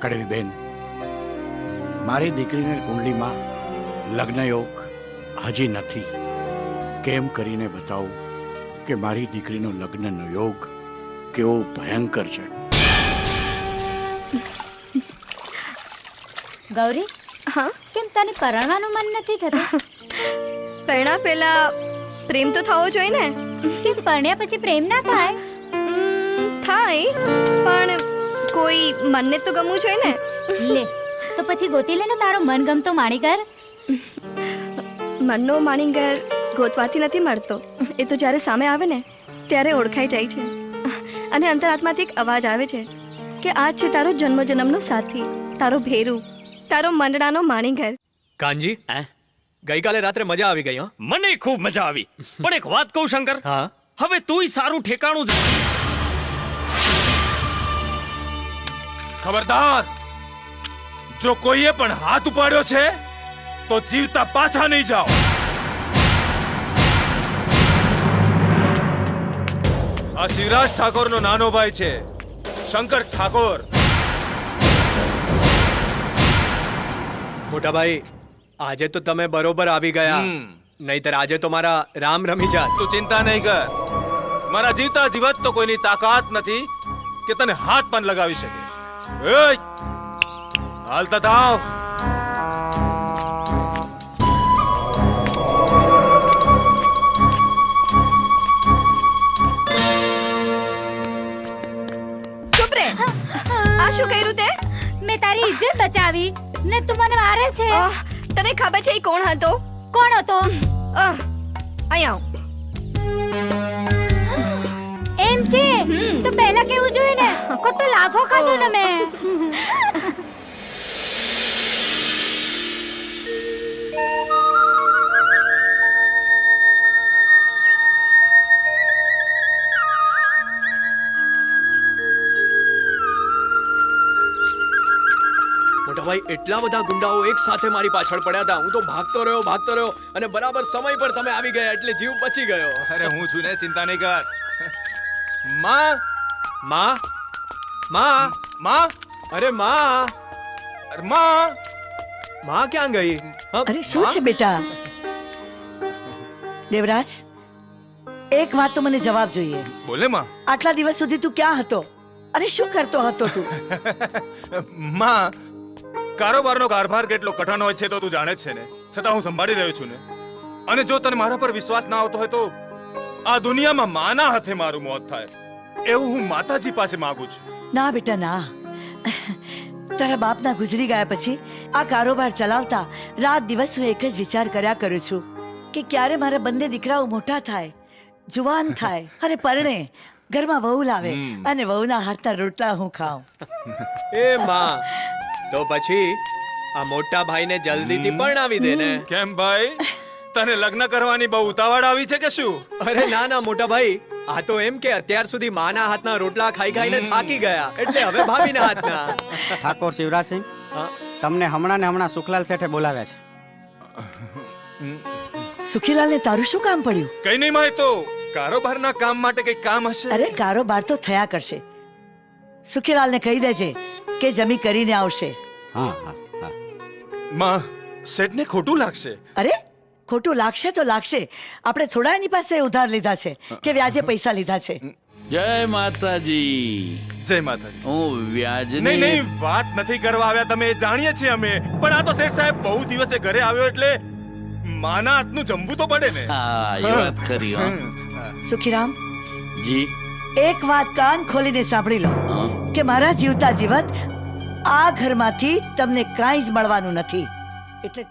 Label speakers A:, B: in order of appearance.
A: કડવીબેન મારી દીકરીને કુંડલીમાં લગ્ન યોગ હજી નથી. કેમ કરીને બતાવું કે મારી દીકરીનો લગ્નનો યોગ કેવો ભયંકર છે.
B: ગૌરી
C: હા?
B: કેમ તને પરણવાનું મન નથી થતું?
C: પરણા પહેલા પ્રેમ તો થવો જોઈએ ને.
B: કેમ પરણ્યા પછી પ્રેમ ના થાય?
C: થાય પણ કોઈ મનને તો ગમવું જોઈએ ને?
B: લે તો પછી ગોતી લે ને તારો મનગમતો માણીકર?
C: મનનો માણીગર ગોતવાથી નથી મળતો. એ તો જ્યારે સામે આવે ને ત્યારે ઓળખાઈ જાય છે. અને અંતરાત્માથી એક અવાજ આવે છે કે આ છે તારો જન્મ જન્મનો સાથી તારો ભેરુ તારો મંડળાનો માણીકર.
D: કાનજી
E: હે?
D: ગઈકાલે રાત્રે મજા આવી ગઈ હો.
E: મને ખૂબ મજા આવી. પણ એક વાત કહું શંકર.
D: હા?
E: હવે તુંય સારું ઠેકાણું જ
F: ખબરદાર. જો કોઈએ પણ હાથ ઉપાડ્યો છે તો જીવતા પાછા નહીં જાઓ. આ શિવરાજ ઠાકોરનો નાનો ભાઈ છે. શંકર ઠાકોર.
D: મોટા ભાઈ આજે તો તમે બરોબર આવી ગયા. નહીતર આજે તો મારા રામ રમી જાત
F: તું ચિંતા નહીં કર. મારા જીવતા જીવત તો કોઈની તાકાત નથી કે તને હાથ પણ લગાવી શકે. એય! હાલતા થાવ
C: ચૂપ રે આ શું કર્યું તે?
B: મેં તારી ઇજ્જત બચાવી ને તું મને મારે છે.
C: આહ, તને ખબર છે ઈ કોણ હતો?
B: કોણ હતો?
C: આહ, અહીંયા આવ.
B: એમ છે?
C: હમ.
B: તો પહેલા કેવું જોઈએ ખોટો લાફો ખાધો ને મેં
D: ભાઈ એટલા બધા ગુંડાઓ એક સાથે મારી પાછળ પડ્યા હતા. હું તો ભાગતો રહ્યો ભાગતો રહ્યો અને બરાબર સમય પર તમે આવી ગયા એટલે જીવ બચી ગયો.
F: અરે હું છું ને ચિંતા નહીં કર. માં
D: માં? માં
F: માં
D: અરે માં.
F: અરે માં.
D: માં ક્યાં ગઈ? હા,
G: અરે શું? છે બેટા? દેવરાજ એક વાત તો મને જવાબ જોઈએ.
F: બોલે માં.
G: આટલા દિવસ સુધી તું ક્યાં હતો? અરે શું કરતો હતો તું?
F: માં કારોબારનો કારભાર કેટલો કઠણ હોય છે તો તું જાણે જ છે ને. છતાં હું સંભાળી રહ્યો છું ને. અને જો તને મારા પર વિશ્વાસ ના આવતો હોય તો આ દુનિયામાં માના હાથે મારું મોત થાય. એવું હું માતાજી પાસે માંગુ છું.
G: ના બેટા ના. તારા બાપના ગુજરી ગયા પછી આ કારોબાર ચલાવતા રાત દિવસ હું એક જ વિચાર કર્યા કરું છું કે ક્યારે મારા બંને દીકરાઓ મોટા થાય જુવાન થાય અને પરણે ઘરમાં વહુ લાવે. અને વહુના હાથના રોટલા હું ખાઉં.
D: એ માં તો પછી આ મોટા ભાઈને જલ્દીથી પરણાવી દે ને.
F: કેમ ભાઈ? તને લગ્ન કરવાની બહુ ઉતાવળ આવી છે કે શું?
D: અરે ના ના મોટા ભાઈ. આ તો એમ કે અત્યાર સુધી માના હાથના રોટલા ખાઈ ખાઈને થાકી ગયા. એટલે હવે ભાભીના હાથના.
H: ઠાકોર શિવરાજસિંહ? તમને હમણાં ને હમણાં સુખલાલ શેઠે બોલાવ્યા છે.
G: સુખીલાલને તારું શું કામ પડ્યું?
F: કઈ નહીં માય તો. કારોબારના કામ માટે કઈ કામ હશે?
G: અરે કારોબાર તો થયા કરશે. સુખીલાલને કહી દેજે કે જમી કરીને આવશે.
H: હા હા હા.
F: માં શેઠને ખોટું લાગશે.
G: અરે ખોટું લાગશે તો લાગશે. આપણે થોડા એની પાસે ઉધાર લીધા છે કે વ્યાજે પૈસા લીધા છે.
I: જય માતાજી.
F: જય માતાજી.
I: હું વ્યાજ
F: નહીં નહીં વાત નથી કરવા આવ્યા. તમે જાણીએ છીએ અમે. પણ આ તો શેઠ સાહેબ બહુ દિવસે ઘરે આવ્યો એટલે માના હાથનું જમવું તો પડે ને.
I: હા એ વાત ખરી હો.
G: સુખીરામ
I: જી.
G: એક વાત કાન ખોલીને સાંભળી લો કે મારા જીવતા જીવત આ ઘરમાંથી તમને કાંઈ જ મળવાનું નથી. એટલે